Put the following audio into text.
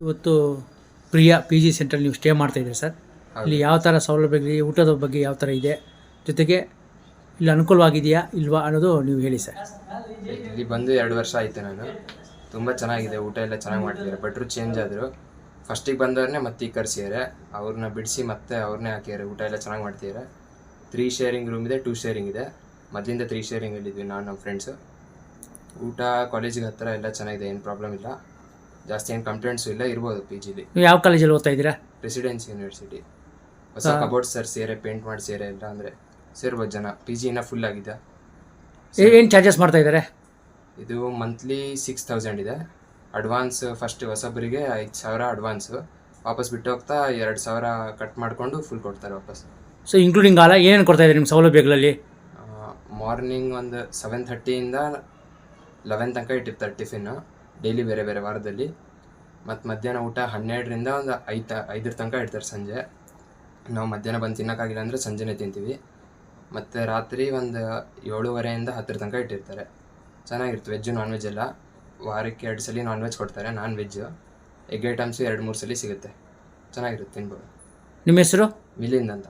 ಇವತ್ತು Priya P G ಸೆಂಟ್ರಲ್ಲಿ ನೀವು ಸ್ಟೇ ಮಾಡ್ತಾ ಇದ್ದೀರಿ ಸರ್? ಇಲ್ಲಿ ಯಾವ ಥರ ಸೌಲಭ್ಯಗಳು ಊಟದ ಬಗ್ಗೆ ಯಾವ ಥರ ಇದೆ ಜೊತೆಗೆ ಇಲ್ಲಿ ಅನುಕೂಲವಾಗಿದೆಯಾ ಇಲ್ವಾ ಅನ್ನೋದು ನೀವು ಹೇಳಿ ಸರ್. ಇಲ್ಲಿ ಬಂದು ಎರಡು ವರ್ಷ ಆಯಿತು ನಾನು. ತುಂಬ ಚೆನ್ನಾಗಿದೆ ಊಟ ಎಲ್ಲ ಚೆನ್ನಾಗಿ ಮಾಡ್ತಿದ್ದಾರೆ ಭಟ್ರು ಚೇಂಜ್ ಆದರು. ಫಸ್ಟಿಗೆ ಬಂದವ್ರನ್ನೇ ಮತ್ತೆ ಈಗ ಕರ್ಸಿದ್ದಾರೆ ಅವ್ರನ್ನ ಬಿಡಿಸಿ ಮತ್ತೆ ಅವ್ರನ್ನೇ ಹಾಕಿದ್ದಾರೆ ಊಟ ಎಲ್ಲ ಚೆನ್ನಾಗಿ ಮಾಡ್ತಿದ್ದಾರೆ ತ್ರೀ ಶೇರಿಂಗ್ ರೂಮ್ ಇದೆ ಟೂ ಶೇರಿಂಗ್ ಇದೆ. ಮೊದಲಿಂದ ತ್ರೀ ಶೇರಿಂಗಲ್ಲಿದ್ವಿ ನಾನು ನಮ್ಮ ಫ್ರೆಂಡ್ಸು ಊಟ ಕಾಲೇಜಿಗೆ ಹತ್ತಿರ ಎಲ್ಲ ಚೆನ್ನಾಗಿದೆ ಏನು ಪ್ರಾಬ್ಲಮ್ ಇಲ್ಲ. ಜಾಸ್ತಿ ಏನು ಕಂಪ್ಲೇಂಟ್ಸ್ ಇಲ್ಲ ಇರ್ಬೋದು ಪಿ ಜಿಲಿ ನೀವು ಯಾವ ಕಾಲೇಜಲ್ಲಿ ಓದ್ತಾ ಇದ್ದೀರಾ? ರೆಸಿಡೆನ್ಸಿ ಯೂನಿವರ್ಸಿಟಿ ಹೊಸ ಕಬೋರ್ಡ್ ಸರ್ ಸೇರೆ ಪೇಂಟ್ ಮಾಡಿ ಸೇರೆ ಇಲ್ಲ ಅಂದರೆ ಸೇರ್ಬೋದು ಜನ. ಪಿ ಜಿ ಇನ್ನೂ ಫುಲ್ ಆಗಿದೆ. ಏನು ಚಾರ್ಜಸ್ ಮಾಡ್ತಾ ಇದ್ದಾರೆ? ಇದು ಮಂತ್ಲಿ ಸಿಕ್ಸ್ ತೌಸಂಡ್ ಇದೆ. ಅಡ್ವಾನ್ಸ್ ಫಸ್ಟ್ ಹೊಸಬರಿಗೆ ಐದು ಸಾವಿರ ಅಡ್ವಾನ್ಸು ವಾಪಸ್ ಬಿಟ್ಟು ಹೋಗ್ತಾ ಎರಡು ಸಾವಿರ ಕಟ್ ಮಾಡಿಕೊಂಡು ಫುಲ್ ಕೊಡ್ತಾರೆ ವಾಪಸ್. ಸೊ ಇನ್ಕ್ಲೂಡಿಂಗ್ ಆಲ ಏನೇನು ಕೊಡ್ತಾ ಇದ್ದಾರೆ ನಿಮ್ಮ ಸೌಲಭ್ಯಗಳಲ್ಲಿ? ಮಾರ್ನಿಂಗ್ ಒಂದು ಸೆವೆನ್ ಥರ್ಟಿಯಿಂದ ಲೆವೆನ್ ತನಕ ಇಟ್ಟಿರ್ತಾರೆ ಟಿಫಿನ್ನು ಡೈಲಿ ಬೇರೆ ಬೇರೆ ವಾರದಲ್ಲಿ. ಮತ್ತು ಮಧ್ಯಾಹ್ನ ಊಟ ಹನ್ನೆರಡರಿಂದ ಒಂದು ಐದು ಐದರ ತನಕ ಇಡ್ತಾರೆ ಸಂಜೆ. ನಾವು ಮಧ್ಯಾಹ್ನ ಬಂದು ತಿನ್ನೋಕ್ಕಾಗಿಲ್ಲ ಅಂದರೆ ಸಂಜೆನೇ ತಿಂತೀವಿ. ಮತ್ತು ರಾತ್ರಿ ಒಂದು ಏಳುವರೆಯಿಂದ ಹತ್ತರ ತನಕ ಇಟ್ಟಿರ್ತಾರೆ. ಚೆನ್ನಾಗಿರುತ್ತೆ ವೆಜ್ಜು ನಾನ್ ವೆಜ್ ಎಲ್ಲ. ವಾರಕ್ಕೆ ಎರಡು ಸಲ ನಾನ್ ವೆಜ್ ಕೊಡ್ತಾರೆ ನಾನ್ ವೆಜ್ ಎಗ್ ಐಟಮ್ಸು ಎರಡು ಮೂರು ಸಲ ಸಿಗುತ್ತೆ. ಚೆನ್ನಾಗಿರುತ್ತೆ ತಿನ್ಬೋದು. ನಿಮ್ಮ ಹೆಸರು? ಮಿಲಿಂದ್ ಅಂತ.